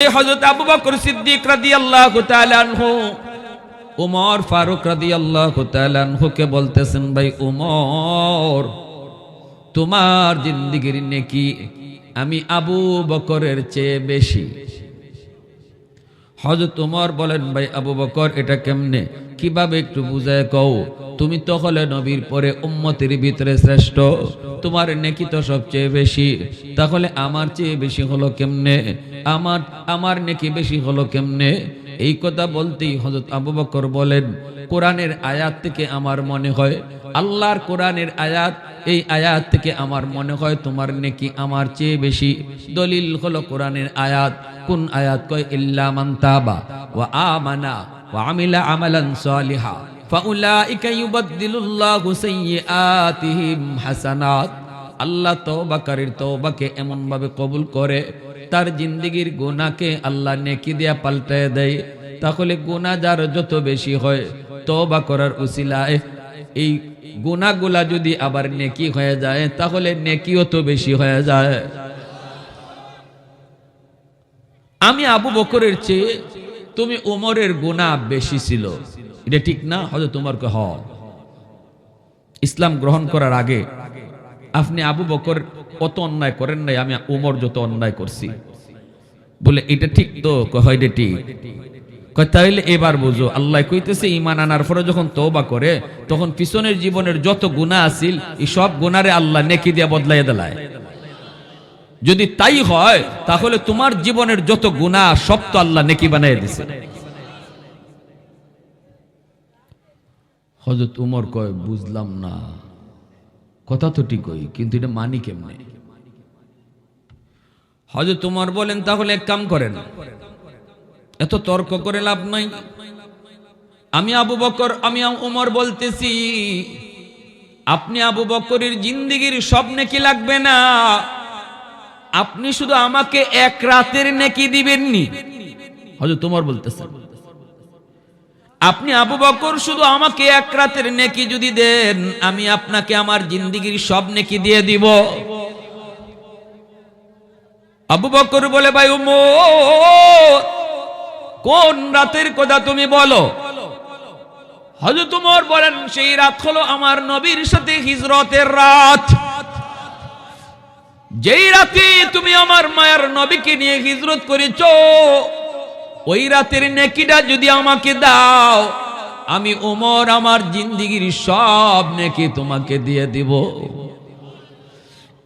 হযরত আবু বকর সিদ্দিক রাদিয়াল্লাহু তাআলা আনহু। উমর ফারুক রাদিয়াল্লাহু তাআলা আনহুকে বলতেছেন, ভাই উমর, তোমার জিন্দিগির নেকি আমি আবু বকরের চেয়ে বেশি। হজরত তোমার বলেন, ভাই আবু বকর, এটা কেমনে? কীভাবে একটু বুঝায় কও? তুমি তো হলে নবীর পরে উম্মতের ভিতরে শ্রেষ্ঠ। তোমার নেকি তো সবচেয়ে বেশি। তাহলে আমার চেয়ে বেশি হলো কেমনে? আমার আমার নেকি বেশি হলো কেমনে? এই কথা বলতেই হজরত আবু বকর বলেন, কোরআনের আয়াত থেকে আমার মনে হয়, আল্লাহর কোরআনের আয়াত, এই আয়াত থেকে আমার মনে হয় তোমার নেকি আমার চেয়ে বেশি। দলিল হলো কোরআনের আয়াত, কোন আয়াত কয়, ইল্লা মান তাবা ওয়া আমানা ওয়া আমিলা আমালান সালিহা ফাউলাইকা ইউবাদদিলুল্লাহু সাইয়্যাতিহিম হাসানাত। আল্লাহ তওবাকারীর তওবাকে এমন ভাবে কবুল করে তার জিন্দেগীর গুনাহকে আল্লাহ নেকি দিয়া পাল্টায় দেয়, তাহলে গুনাহ যার যত বেশি হয়, তওবা করার উসিলায়। এই গুনাহগুলা যদি আবার নেকি হয়ে যায়, তাহলে নেকিও তো বেশি হয়ে যায়। আমি আবু বকরের চেয়ে তুমি ওমরের গুনাহ বেশি ছিল। এটা ঠিক না? হয়তো তোমার হ। ইসলাম গ্রহণ করার আগে আপনি আবু বকর কত অন্যায় করেন নাই, আমি উমর যত অন্যায় করছি। বলে, এটা ঠিক তো? হয় ঠিক। তাইলে এবার বুঝো। আল্লাহ কইতেছে ইমান আনার পরে যখন তওবা করে, তখন পিছনের জীবনের যত গুনাহ আছিল, এই সব গুনারে আল্লাহ নেকি দিয়া বদলাই দেলায়। যদি তাই হয়, তাহলে তোমার জীবনের যত গুনাহ, সব তো আল্লাহ নেকি বানাই দিছে। হজরত উমর কয়, বুঝলাম না। কথা তো ঠিকই, কিন্তু এটা মানি কেমনে? হজরত উমর বলেন, তাহলে এক কাম করেন। এত তর্ক করে লাভ নাই। আমি আবু বকর, আমি উমর বলতেছি, আপনি আবু বকরের জিন্দিগির সব নেকি লাগবে না? আপনি শুধু আমাকে এক রাতের নেকি দিবেননি। হজরত তোমার বলতেছেন। আপনি আবু বকর, শুধু আমাকে এক রাতের নেকি যদি দেন, আমি আপনাকে আমার জিন্দিগির সব নেকি দিয়ে দিব। আবু বকর বলে, ভাই উমর কোন রাতের কথা তুমি বলো? হজরত উমর বলেন, সেই রাত হলো আমার নবীর সাথে হিজরতের রাত। যেই রাতে তুমি আমার মায়ের নবীকে নিয়ে হিজরত করেছ ওই রাতের নেকিটা যদি আমাকে দাও, আমি ওমর আমার জিন্দিগির সব নেকি তোমাকে দিয়ে দিব।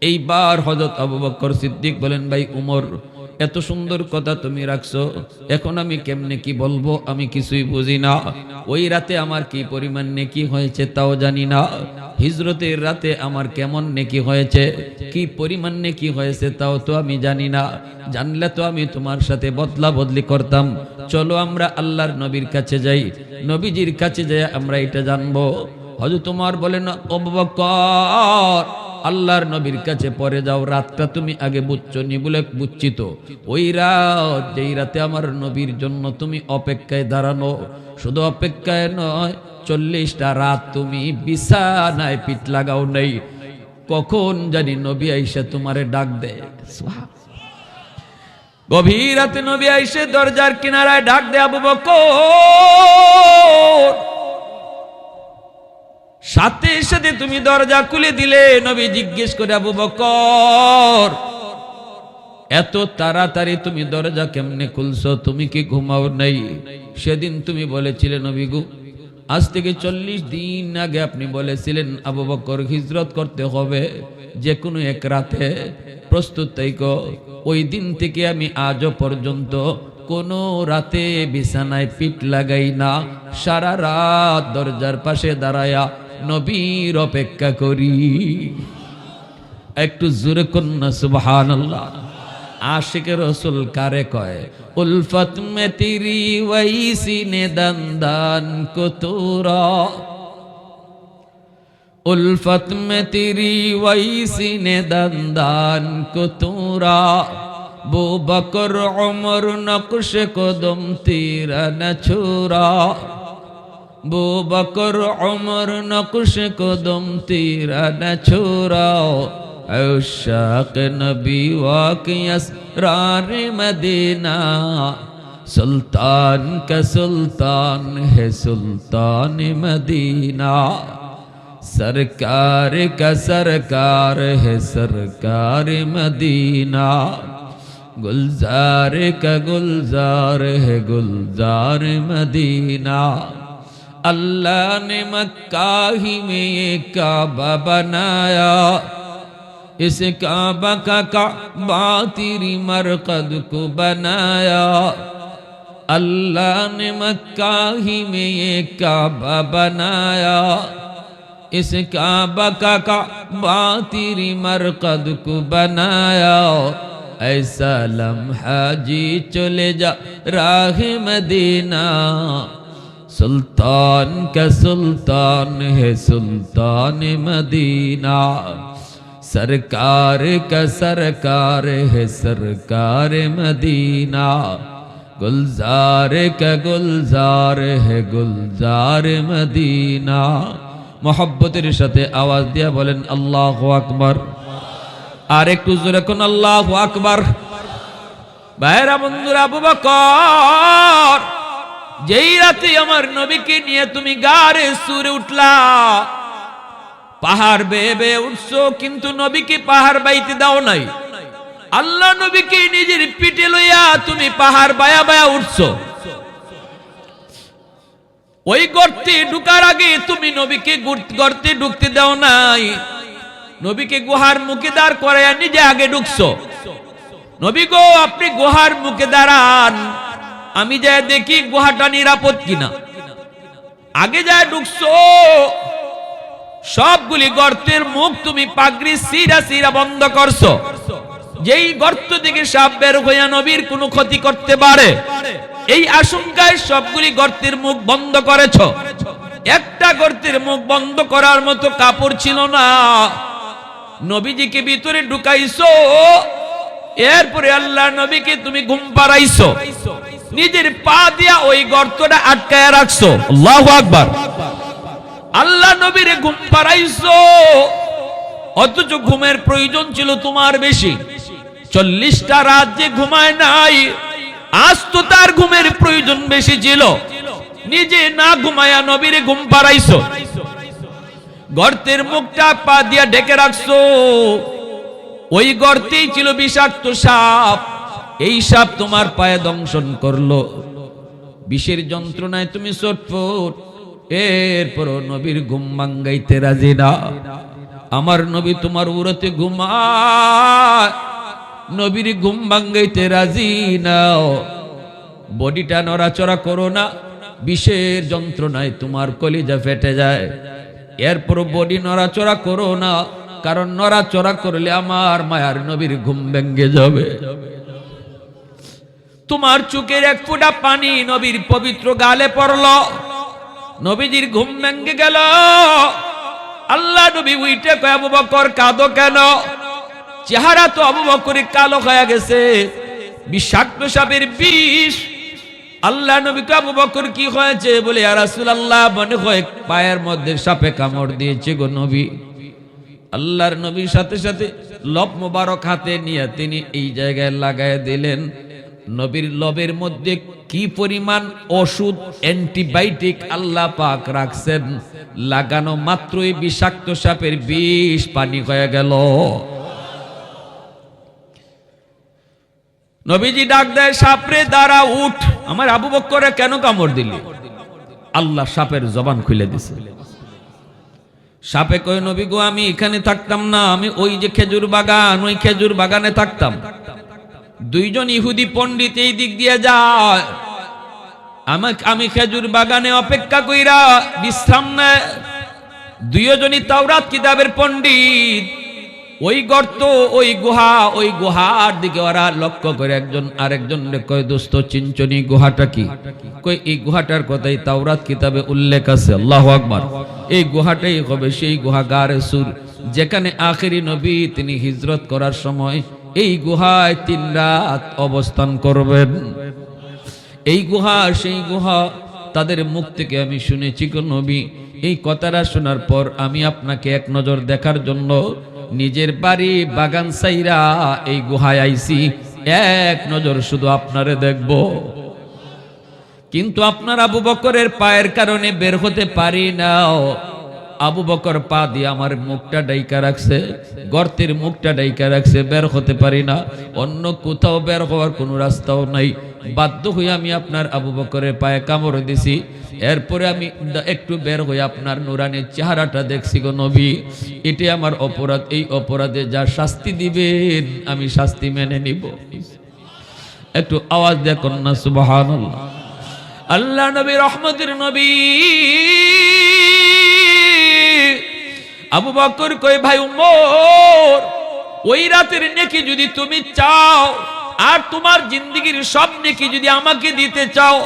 এইবার হজরত আবু বকর সিদ্দিক বলেন, ভাই উমর এত সুন্দর কথা তুমি রাখছো। এখন আমি কেমনে কি বলব, আমি কিছুই বুঝি না। ওই রাতে আমার কি পরিমাণ নেকি হয়েছে তাও জানি না। হিজরতের রাতে আমার কেমন নেকি হয়েছে, কি পরিমাণ নেকি হয়েছে তাও তো আমি জানি না। জানলে তো আমি তোমার সাথে বদলা বদলি করতাম। চলো আমরা আল্লাহর নবীর কাছে যাই। নবীজির কাছে যাই আমরা এটা জানব। হয়তো তোমার বলেন অবকর আল্লাহর নবীর কাছে পরে যাও, রাতটা তুমি আগে বুঝছ নি বলে বুঝছি তো। ওই রাত যেই রাতে আমার নবীর জন্য তুমি অপেক্ষায় দাঁড়ানো, শুধু অপেক্ষায় নয়, চল্লিশটা রাত তুমি বিছানায় পিঠ লাগাও নেই। কখন জানি নবী আইসা তোমারে ডাক দেয়। গভীর রাতে নবী আইসে দরজার কিনারায় ডাক দেয় আবু বকর। সাথে সাথে তুমি দরজা খুলে দিলে নবী জিজ্ঞেস করে, আবু বকর, এত তাড়াতাড়ি তুমি দরজা কেমনে খুলছো? তুমি কি ঘুমাও নাই? সেদিন তুমি বলেছিলে, নবী গু, আজ থেকে চল্লিশ দিন আগে আপনি বলেছিলেন, আবু বকর হিজরত করতে হবে যে কোনো এক রাতে। প্রস্তুত তাইকো ওই দিন থেকে আমি আজও পর্যন্ত কোনো রাতে বিছানায় পিঠ লাগাই না। সারা রাত দরজার পাশে দাঁড়ায়া নবীর অপেক্ষা করি। একটু জোরে কন্যা সুবহান আল্লাহ আশিক রসুল কারে কয় উলফত মে তিরি ওয়াইসি নে দন্দান কুতুরা। উলফত মে তিরি ওয়াইসি নে দন্দান কুতুরা। বু বকর উমর নকশ, কদম, তীরা ন ছুরা বো বকর অমর নকুশ কদম তীরা না ছোড়াও عشاق نبی واقعی اسرار مدینہ سلطان کا سلطان ہے سلطان مدینہ سرکار کا سرکار ہے سرکار مدینہ گلزار کا گلزار ہے گلزار مدینہ اللہ نے مکہ ہی میں یہ کعبہ بنایا۔ اس کعبہ کا کعبہ تیری مرقد کو بنایا۔ اللہ نے مکہ ہی میں یہ کعبہ بنایا۔ اس کعبہ کا کعبہ تیری مرقد کو بنایا۔ ایسا لمحہ جی چلے جا راہ مدینہ۔ سلطان کا سلطان ہے سلطان مدینہ سرکار کا سرکار ہے سرکار مدینہ گلزار کا گلزار ہے گلزار مدینہ محبتر সাথে আওয়াজ দিয়া বলেন আল্লাহু আকবার আর একটু জোরে কোন আল্লাহু আকবার ভাইরা বন্ধুরা আবু বকর যেই রাতে আমার নবীকে নিয়ে তুমি গারে সুরে উঠলা, পাহাড় বেয়ে বেয়ে উঠছো, কিন্তু নবীকে পাহাড় বাইতে দাও নাই। আল্লাহ নবীকে নিজের পিঠে লইয়া তুমি পাহাড় বায়া বায়া উঠছো। ওই গর্তে ঢুকার আগে তুমি নবীকে গর্তে ঢুকতে দাও নাই। নবীকে গুহার মুখে দাঁড় করাইয়া নিজে আগে ঢুকছো। নবী গো, আপনি গুহার মুখে দাঁড়ান। আমি যাই দেখি গুহাটা নিরাপদ কিনা। আগে যায় ঢুকছো, সবগুলি গর্তের মুখ তুমি পাগড়ি সিরা সিরা বন্ধ করছ। যেই গর্ত থেকে সাপ বের হইয়া নবীর কোনো ক্ষতি করতে পারে, এই আশঙ্কায় সবগুলি গর্তের মুখ বন্ধ করেছ। একটা গর্তের মুখ বন্ধ করার মতো কাপড় ছিল না। নবীজিকে ভিতরে ঢুকাইছো, এরপরে আল্লাহ নবীকে তুমি ঘুম পাড়াইছো। নিজের পা দিয়া ওই গর্তটা আটকায় রাখছো। আল্লাহু আকবার। আল্লাহ নবীরে ঘুম পাড়াইছো। অথচ ঘুমের প্রয়োজন ছিল তোমার বেশি। চল্লিশটা রাত যে ঘুমায় নাই, আজ তো তার ঘুমের প্রয়োজন বেশি ছিল। নিজে না ঘুমায়া নবীরে ঘুম পাড়াইছো। গর্তের মুখটা পা দিয়া ঢেকে রাখছো। ওই গর্তেই ছিল বিষাক্ত সাপ। এই সাপ তোমার পায়ে দংশন করল। বিষের যন্ত্রণায় তুমি চটফট এরপরও নবীর ঘুম ভাঙ্গাইতে রাজি না। আমার নবী তোমার উড়তে ঘুমায়। নবীর ঘুম ভাঙ্গাইতে রাজি নাও বডিটা নড়াচড়া করো না। বিষের যন্ত্রণায় তোমার কলিজা ফেটে যায়। এরপর বডি নড়াচড়া করো না। কারণ নড়াচড়া করলে আমার মায়ার নবীর ঘুম ভেঙ্গে যাবে। তোমার চোখের এক ফোঁটা পানি নবীর পবিত্র গালে পড়ল। নবীজির ঘুম ভেঙ্গে গেল। আল্লাহ নবী উইটে আবু বকর, কাঁদো কেন? চেহারা তো আবু বকরের কালো হয়ে গেছে। বিষাক্ত সাপের বিষ। আল্লাহ নবী বকর, কি হয়েছে? বলে মনে হয় পায়ের মধ্যে সাপে কামড় দিয়েছে গো নবী। আল্লাহর নবীর সাথে সাথে লব মোবারক হাতে নিয়ে তিনি এই জায়গায় লাগায় দিলেন। নবীর লবের মধ্যে কি পরিমাণ ওষুধ, অ্যান্টিবায়োটিক আল্লাহ পাক রাখছেন? লাগানো মাত্রই বিষাক্ত সাপের বিষ পানি হয়ে গেল। নবীজি ডাক দেয়, সাপরে দ্বারা উঠ। আমার আবু বক্করে কেন কামড় দিলি? আল্লাহ সাপের জবান খুলে দিছে। সাপে কয়, নবী গো, আমি এখানে থাকতাম না, আমি ওই যে খেজুর বাগান, ওই খেজুর বাগানে থাকতাম। দুইজন ইহুদি পণ্ডিত এই দিক দিয়ে যায়। আমাকে আমি খেজুর বাগানে অপেক্ষা কইরা বিশ্রাম দুইজনই তাওরাত কিতাবের পণ্ডিত। ওই গর্ত, ওই গুহা, ওই গুহার দিকে ওরা লক্ষ্য করে একজন আরেকজন কয় চিঞ্চনি গুহাটা কি? কই এই গুহাটার কথাই তাওরাত কিতাবে উল্লেখ আছে। আল্লাহ আকবার। এই গুহাটাই হবে সেই গুহা গারে সুর, যেখানে আখেরি নবী তিনি হিজরত করার সময় এই গুহায় তিন রাত অবস্থান করবেন। এই গুহা, সেই গুহা, তাদের মুখ থেকে আমি শুনেছি নবী। এই কথাটা শোনার পর আমি আপনাকে এক নজর দেখার জন্য নিজের বাড়ি বাগান সাইরা এই গুহায় আইছি। এক নজর শুধু আপনারে দেখব। কিন্তু আপনার আবু বকরের পায়ের কারণে বের হতে পারি না। আবু বকর পা দিয়ে আমার মুখটা ডাইকা রাখছে, গর্তের মুখটা ডাইকা রাখছে, বের হতে পারি না। অন্য কোথাও বের হওয়ার কোনো রাস্তাও নাই। বাধ্য হয়ে আমি আপনার আবু বকরের পায়ে কামড় দিছি। এরপরে আমি একটু বের হয়ে আপনার নুরানের চেহারাটা দেখছি গো নবী। এটি আমার অপরাধ। এই অপরাধে যা শাস্তি দিবেন, আমি শাস্তি মেনে নিব। একটু আওয়াজ দেখুন না সুবহানাল্লাহ। আল্লাহ নবী, রহমতের নবী। আবু বকর কই ভাই উমর ওই রাতের নেকি যদি তুমি চাও, আর তোমার জিন্দগির সব নেকি যদি আমাকে দিতে চাও,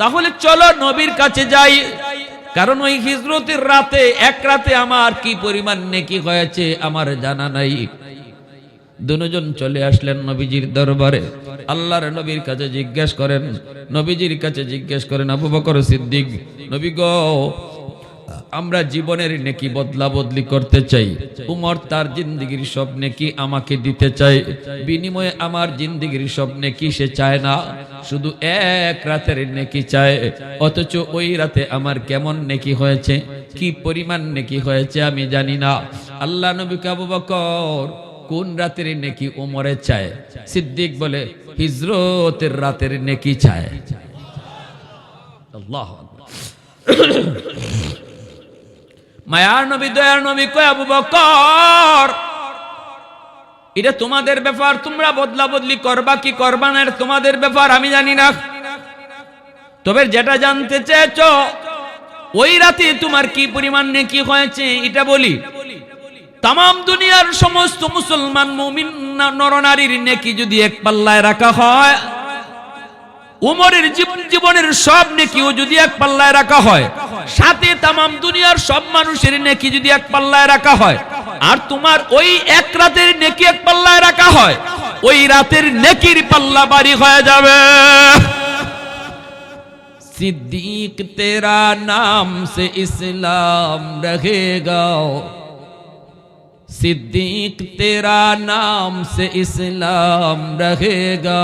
তাহলে চলো নবীর কাছে যাই। কারণ ওই হিজরতের রাতে, এক রাতে আমার কি পরিমাণ নেকি হয়েছে আমার জানা নাই। দুজন চলে আসলেন নবীজির দরবারে। আল্লাহর নবীর কাছে জিজ্ঞেস করেন, নবীজির কাছে জিজ্ঞেস করেন, আবু বকর সিদ্দিক, নবী গো আমরা জীবনের নেকি বদলা বদলি করতে চাই। উমর তার জিন্দগির সব নেকি আমাকে দিতে চাই বিনিময়ে আমার জিন্দগির সব নেকি সে চায় না? শুধু এক রাতের নেকি চায়। অথচ ওই রাতে আমার কেমন নেকি হয়েছে? কি পরিমাণ নেকি হয়েছে আমি জানি না। আল্লাহ নবীকে আবু বকর কোন রাতের নেকি ওমরে চায়? সিদ্দিক বলে, হিজরতের রাতের নেকি চায়। আল্লাহ মায়ার নবী, দয়ার নবী কয় বকর, এটা তোমাদের ব্যাপার, তোমরা বদলা বদলি করবা, কি করবা না তোমাদের ব্যাপার, আমি জানি না। তবে যেটা জানতে চেয়েছ, ওই রাতে তোমার কি পরিমাণ নেকি হয়েছে, এটা বলি। তাম দুনিয়ার সমস্ত মুসলমান মুমিন নরনারীর নেকি যদি এক পাল্লায় রাখা হয়, উমরের জীবন জীবনের সব নেকিও যদি এক পাল্লায় রাখা হয় সাথে তামাম দুনিয়ার সব মানুষের নেকি যদি এক পাল্লায় রাখা হয় আর তোমার ওই এক রাতের নেকি এক পাল্লায় রাখা হয় ওই রাতের নেকির পাল্লা বাড়ি হয়ে যাবে सिद्दीक तेरा नाम से इस्लाम रहेगा सिद्दीक तेरा नाम से इस्लाम रहेगा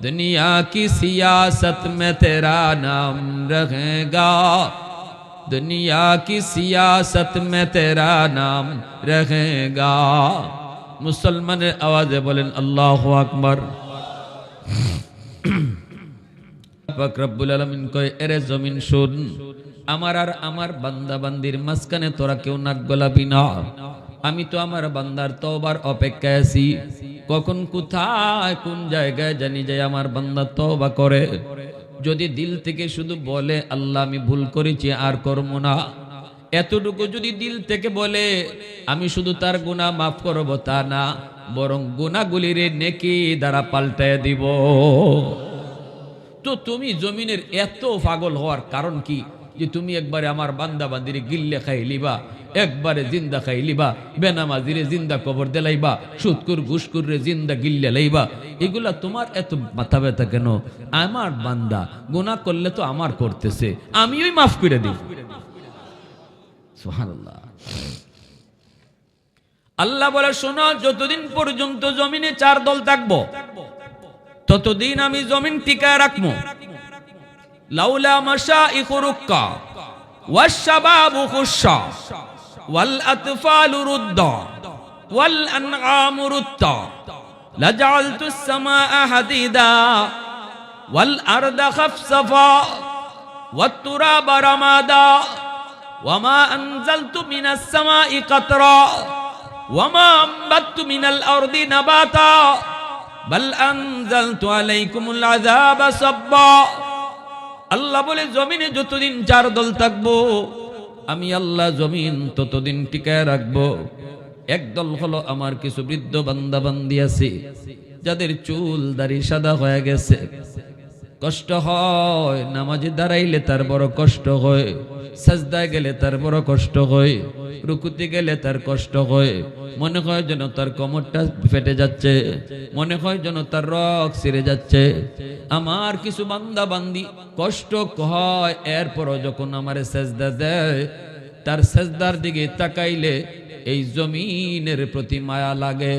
दुनिया की सियासत में तेरा नाम रहेगा दुनिया की सियासत में तेरा नाम रहेगा মুসলমানের আওয়াজে বলেন আল্লাহ আকবর পাক রব্বুল আলামিন কয় এরে জমিন শুন আমার আর আমার বান্দা বান্দির মাঝখানে তোরা কেউ নাক গলাবি না আমি তো আমার বান্দার তওবার অপেক্ষায় আছি কখন কোথায় কোন জায়গায় জানি যাই আমার বান্দা তওবা করে। যদি দিল থেকে শুধু বলে, আল্লাহ, আমি ভুল করেছি, আর করব না। এতটুকু যদি দিল থেকে বলে, আমি শুধু তার গুণা মাফ করব তা না, বরং গুণাগুলির নেকি দ্বারা পাল্টায় দিব। তো তুমি জমিনের এত পাগল হওয়ার কারণ কি? যে তুমি একবারে আমার বান্দা বান্দিরে গিল্লে খাই লিবা একবারে জিন্দা খাই লিবা বেনামাজিরে জিন্দা কবর দেলাইবা, সুৎকুর ঘুসকুর রে জিন্দা গিল্লে লাইবা। এগুলা তোমার এত মাথা ব্যথা কেন? আমার বান্দা, গুনাহ করলে তো আমার করতেছে, আমিই মাফ করে দিই। আল্লাহ বলে, শোনো, যতদিন পর্যন্ত জমিনে চার দল থাকব, ততদিন আমি জমিন টিকায় রাখব। লাউলা মাসা ইকুরুক্কা ওয়াশাবাবু খুশা ওয়াল আতফালু রুদ্দ, ওয়াল আনআমু রুদ্দ লাজআলতু সামাআ হাদিদা, ওয়াল আরদা খাফসাফা, ওয়াত তুরাবা রামাদা, ওয়ামা আনজালতু মিনাস সামাই কাতরা, ওয়ামা আম্বাতু মিনাল আরদি নাবাতা, বাল আনজালতু আলাইকুমুল আযাবা সাব্বা। আল্লাহ বলে, জমিনে যতদিন চার দল থাকব আমি আল্লাহ জমিন ততদিন টিকায় রাখব। একদল হলো আমার কিছু বৃদ্ধ বান্দাবান্দি আছে, যাদের চুল দাড়ি সাদা হয়ে গেছে। কষ্ট হয়, নামাজে দাঁড়াইলে তার বড় কষ্ট হয়, সাজদায় গেলে তার বড় কষ্ট হয়, রুকুতে গেলে তার কষ্ট হয়। মনে হয় যেন তার কোমরটা ফেটে যাচ্ছে, মনে হয় যেন তার রক ছিঁড়ে যাচ্ছে। আমার কিছু বান্দা বান্দি কষ্ট হয়, এরপরও যখন আমারে সেজদা দেয়, তার সেজদার দিকে তাকাইলে এই জমিনের প্রতি মায়া লাগে।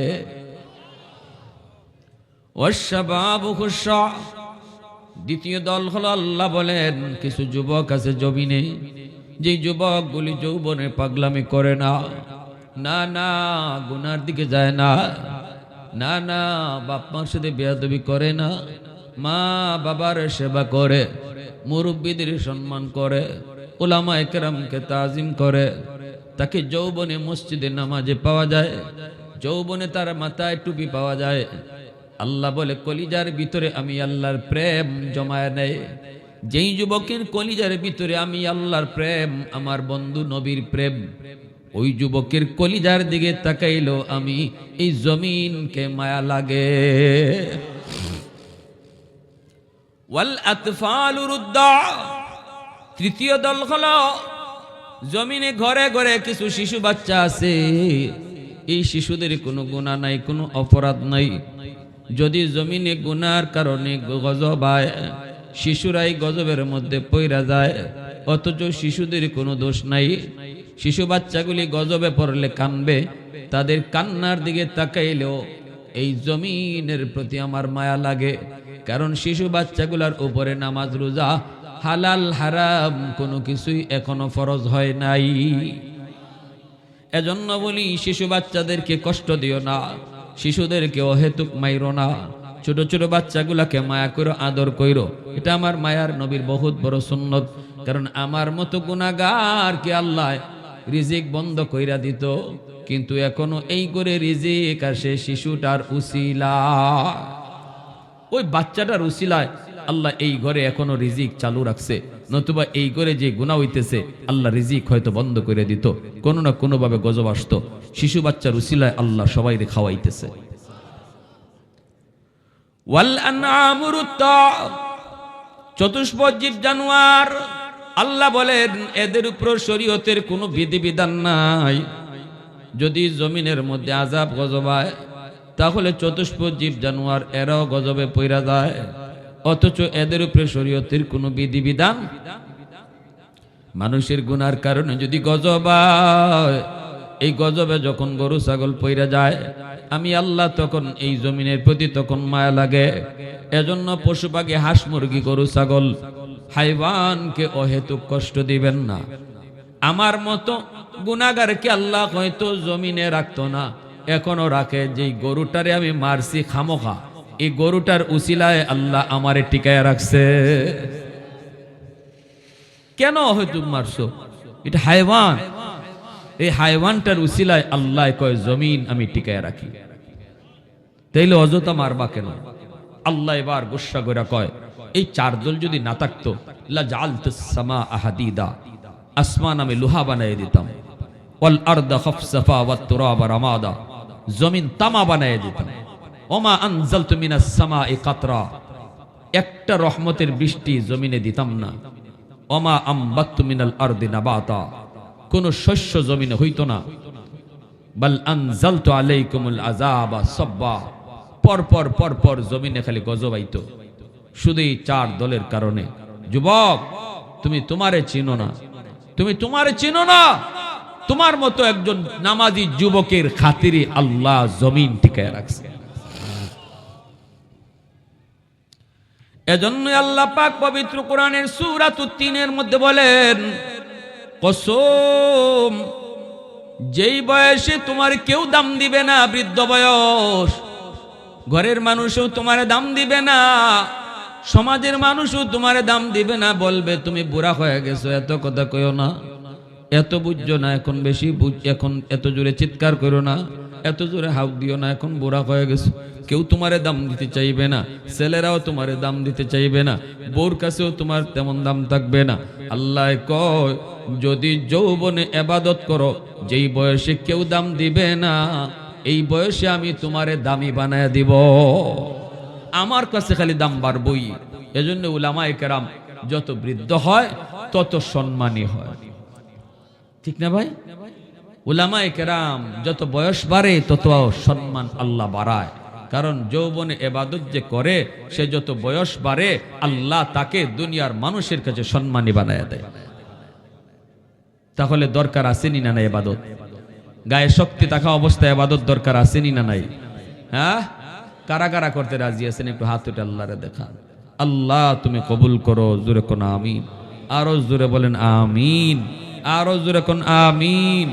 ওয়াশাবাবু খুশা দ্বিতীয় দল হলো আল্লাহ বলেন, কিছু যুবক আছে জমিনে যে যুবকগুলি যৌবনে পাগলামি করে না। না না, গুনার দিকে যায় না। না না, বাপ মার সাথে বেয়াদবি করে না। মা বাবার সেবা করে, মুরব্বীদের সম্মান করে, ওলামা একরামকে তাজিম করে। তাকে যৌবনে মসজিদে নামাজে পাওয়া যায়। যৌবনে তার মাথায় টুপি পাওয়া যায়। আল্লাহ বলে, কলিজার ভিতরে আমি আল্লাহর প্রেম জমায় নেয় যেই যুবকের কলিজার ভিতরে আমি আল্লাহর প্রেম, আমার বন্ধু নবীর প্রেম, ওই যুবকের কলিজার দিকে তাকাইলো, আমি এই জমিনকে মায়া লাগে। তৃতীয় দল হলো, জমিনে ঘরে ঘরে কিছু শিশু বাচ্চা আছে। এই শিশুদের কোনো গুণা নাই, কোনো অপরাধ নাই। যদি জমিনে গুনার কারণে গজব আয়, শিশুরাই গজবের মধ্যে পইরা যায়, অথচ শিশুদের কোনো দোষ নাই। শিশু বাচ্চাগুলি গজবে পড়লে কানবে, তাদের কান্নার দিকে তাকাইলেও এই জমিনের প্রতি আমার মায়া লাগে। কারণ শিশু বাচ্চাগুলার উপরে নামাজ, রোজা, হালাল, হারাম কোনো কিছুই এখনও ফরজ হয় নাই। এজন্য বলি, শিশু বাচ্চাদেরকে কষ্ট দিও না। শিশুদেরকে অহেতুক মাইরো না। ছোট ছোট বাচ্চাগুলাকে মায়া করো আদর কইরো। এটা আমার মায়ার নবীর বহুত বড় সুন্নত। কারণ আমার মতো গুণাগার কে আল্লাহ রিজিক বন্ধ কইরা দিত। কিন্তু এখনও এই করে রিজিক আসে শিশুটার উসিলা। ওই বাচ্চাটার উসিলায় আল্লাহ এই ঘরে এখনও রিজিক চালু রাখছে। নতুবা এই ঘরে যে গুণা হইতেছে, আল্লাহ রিজিক হয়তো বন্ধ করে দিত। কোনো না কোনো ভাবে গজব আসতো। শিশু বাচ্চার উসিলায় আল্লাহ সবাই খাওয়াইতেছে। চতুষ্পদ জীব জানোয়ার, আল্লাহ বলেন, এদের উপর শরীয়তের কোনো বিধিবিধান নাই। যদি জমিনের মধ্যে আজাব গজবায় তাহলে চতুষ্পদ জীব জানোয়ার এরাও গজবে পইরা যায়। অথচ এদের উপরে শরীয়তের কোনো বিধিবিধান? মানুষের গুনার কারণে যদি গজব এই গজবে যখন গরু, ছাগল পইরা যায়, আমি আল্লাহ তখন এই জমিনের প্রতি তখন মায়া লাগে। এজন্য পশু পাখি, হাঁস মুরগি, গরু, ছাগল হাইবানকে অহেতুক কষ্ট দিবেন না। আমার মতো গুনাগারকে আল্লাহ হয়তো জমিনে রাখতো না, এখনও রাখে। যে গরুটারে আমি মারছি, খামোখা। এই গরুটার উসিলায় আল্লাহ আমারে টিকায় রাখছে। কেন হয়তো মারছো? এটা হাইওয়ান এই হাইওয়ানটার উসিলায় আল্লাহ কয়, জমিন আমি টিকায় রাখি। তাইলে অযথা মারবা কেন? আল্লাহ এবার গুসা করে কয়, এই চার দল যদি না থাকতো, লা জালতুস আহাদিদা, আসমান আমি লোহা বানাই দিতাম, ওয়াল আরদা খাফসাফা ওয়াত জমিন তামা বানাই দিতাম। ওমা আনজালতু মিনাস সামাই কাতরা। একটা রহমতের বৃষ্টি জমিনে দিতাম না। ওমা আম্বাত্তু মিনাল আরদি নাবাতা। কোন শস্য জমিনে হইতো না। বাল আনজালতু আলাইকুমুল আযাবা সাব্বা। পর পর পর পর জমিনে খালি গজব আইতো। শুধু এই চার দলের কারণে। যুবক, তুমি তোমারে চিনো না। তুমি তোমারে চিনো না। তোমার মতো একজন নামাজি যুবকের খাতিরে আল্লাহ জমিন টিকায় রাখছে। এজন্য আল্লাহ পাক পবিত্র কোরআনের সুরাত তিনের মধ্যে বলেন, কসম, যেই বয়সে তোমার কেউ দাম দিবে না বৃদ্ধ বয়স, ঘরের মানুষও তোমার দাম দিবে না, সমাজের মানুষও তোমার দাম দিবে না বলবে, তুমি বুড়া হয়ে গেছো, এত কথা কইও না। এত বুঝছ না, এখন বেশি বুঝ, এখন এত জোরে চিৎকার করো না, এত জোরে হাউক দিও না, এখন বুড়া হয়ে গেছো। কেউ তোমারে দাম দিতে চাইবে না, ছেলেরাও তোমারে দাম দিতে চাইবে না বউর কাছেও তোমার তেমন দাম থাকবে না। আল্লাহ কয়, যদি যৌবনে এবাদত করো, যেই বয়সে কেউ দাম দিবে না, এই বয়সে আমি তোমারে দামি বানায় দিব। আমার কাছে খালি দাম বাড়বই। এজন্য উলামায়ে কেরাম, যত বৃদ্ধ হয়, তত সম্মানী হয়। ঠিক না ভাই? উলামায়ে কেরাম যত বয়স বাড়ে তত সম্মান আল্লাহ বাড়ায়। কারণ যৌবনে এবাদত যে করে, সে যত বয়স বাড়ে, আল্লাহ তাকে দুনিয়ার মানুষের কাছে সম্মানী বানায় দেয়। তাহলে দরকার আসেনি না না এবাদত? গায়ে শক্তি থাকা অবস্থায় এবাদত দরকার আসেনি না নাই? হ্যাঁ? কারা কারা করতে রাজি আছেন? একটু হাত উঠে আল্লাহরে দেখান। আল্লাহ তুমি কবুল করো, জোরে কোন আমিন। আরও জোরে বলেন, আমিন। আরও জোরে কোন আমিন।